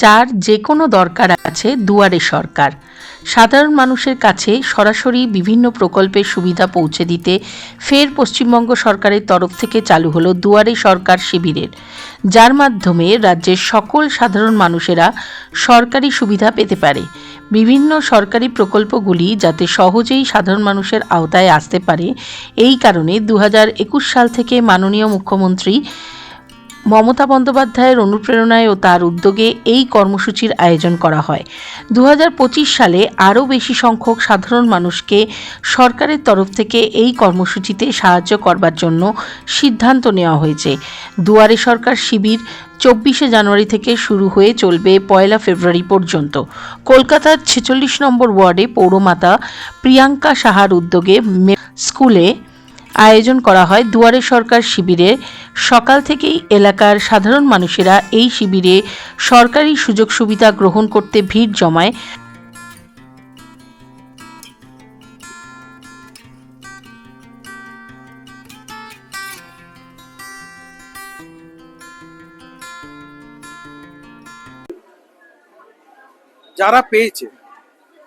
যার যে কোনো দরকার আছে দুয়ারে সরকার। সাধারণ মানুষের কাছে সরাসরি বিভিন্ন প্রকল্পের সুবিধা পৌঁছে দিতে ফের পশ্চিমবঙ্গ সরকারের তরফ থেকে চালু হলো দুয়ারে সরকার শিবিরের। যার মাধ্যমে রাজ্যের সকল সাধারণ মানুষেরা সরকারি সুবিধা পেতে পারে। বিভিন্ন সরকারি প্রকল্পগুলি যাতে সহজেই সাধারণ মানুষের আওতায় আসতে পারে, এই কারণে দু হাজার একুশ সাল থেকে মাননীয় মুখ্যমন্ত্রী মমতা বন্দ্যোপাধ্যায়ের অনুপ্রেরণায় ও তার উদ্যোগে এই কর্মসূচির আয়োজন করা হয়। দু হাজার পঁচিশ সালে আরও বেশি সংখ্যক সাধারণ মানুষকে সরকারের তরফ থেকে এই কর্মসূচিতে সাহায্য করবার জন্য সিদ্ধান্ত নেওয়া হয়েছে। দুয়ারে সরকার শিবির চব্বিশে জানুয়ারি থেকে শুরু হয়ে চলবে পয়লা ফেব্রুয়ারি পর্যন্ত। কলকাতার ছেচল্লিশ নম্বর ওয়ার্ডে পৌরমাতা প্রিয়াঙ্কা সাহার উদ্যোগে স্কুলে আয়োজন করা হয় দুয়ারে সরকার শিবিরে। সকাল থেকেই এলাকার সাধারণ মানুষেরা এই শিবিরে সরকারি সুযোগ সুবিধা গ্রহণ করতে ভিড় জমায়। যারা পেয়েছে,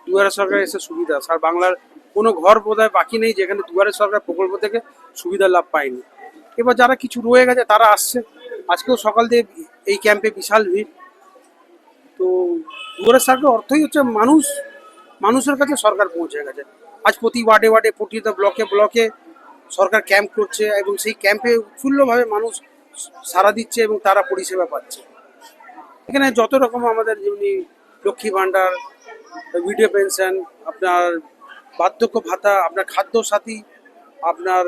দুয়ারে সরকার এসে সুবিধা আর বাংলার কোনো ঘর বোধহয় বাকি নেই, যেখানে দুয়ারে সরকার প্রকল্প থেকে সুবিধা লাভ পায়নি। এবার যারা কিছু রয়ে গেছে, তারা আসছে। আজকেও সকাল দিয়ে এই ক্যাম্পে বিশাল ভিড়। তো দুয়ারে সরকার অর্থই হচ্ছে মানুষ, মানুষের কাছে সরকার পৌঁছে গেছে। আজ প্রতি ওয়ার্ডে ওয়ার্ডে প্রতিটা ব্লকে ব্লকে সরকার ক্যাম্প করছে এবং সেই ক্যাম্পে উৎফুল্লভাবে মানুষ সাড়া দিচ্ছে এবং তারা পরিষেবা পাচ্ছে। এখানে যত রকম আমাদের যেমনি লক্ষ্মী ভাণ্ডার ভিডিও পেনশন আপনার বার্ধক্য ভাতা আপনার খাদ্য সাথী আপনার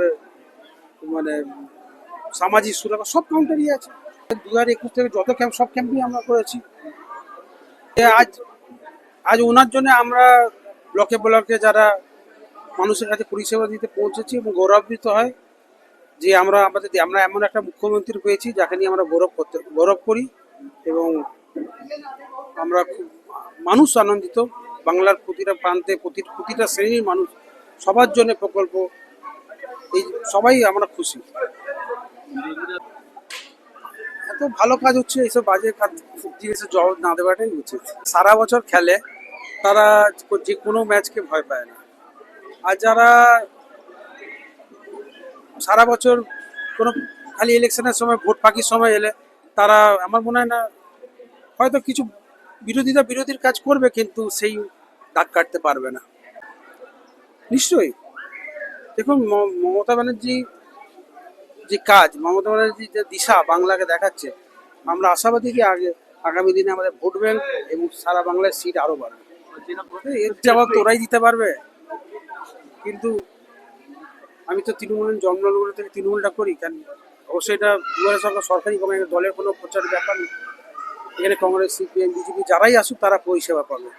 মানে সামাজিক সুরক্ষা, সব কাউন্টারই আছে। দু হাজার একুশ থেকে যত ক্যাম্প সব ক্যাম্পই আমরা করেছি। আজ আজ ওনার জন্য আমরা ব্লকে ব্লকে যারা মানুষের কাছে পরিষেবা দিতে পৌঁছেছি এবং গৌরবান্বিত হয় যে আমরা, আমাদের আমরা এমন একটা মুখ্যমন্ত্রী পেয়েছি যাকে নিয়ে আমরা গৌরব করতে, গৌরব করি এবং আমরা খুব, মানুষ আনন্দিত। বাংলার প্রতিটা প্রান্তে প্রতি প্রতিটা শ্রেণির মানুষ, সবার জন্য প্রকল্প। এই সবাই আমরা খুশি। এত ভালো কাজ হচ্ছে, এইসব বাজে কাজ জিনিসের জবাব না দেওয়াটাই উচিত। সারা বছর খেলে, তারা যে কোনো ম্যাচকে ভয় পায় না। আর যারা সারা বছর কোনো খালি ইলেকশনের সময়, ভোট পাকির সময় এলে, তারা, আমার মনে হয় না, হয়তো কিছু বিরোধীরা বিরোধীর কাজ করবে, কিন্তু সেই দাগ কাটতে পারবে না। নিশ্চয়ই। দেখুন মমতা ব্যানার্জি যে কাজ, মমতা ব্যানার্জি যে দিশা বাংলাকে দেখাচ্ছে, আমরা আশাবাদী কি আগে, আগামী দিনে আমাদের ভোট ব্যাংক এবং সারা বাংলার সিট আরও বাড়বে। এর জবাব তোরাই দিতে পারবে। কিন্তু আমি তো তৃণমূলের জন্মগ্রহণ থেকে তৃণমূলটা করি, কেন? অবশ্যই এটা দুয়ারে সরকার কোনো দলের কোনো প্রচার ব্যাপার এখানে কংগ্রেস সিপিএম বিজেপি যারাই আসুক তারা পরিষেবা পাবে।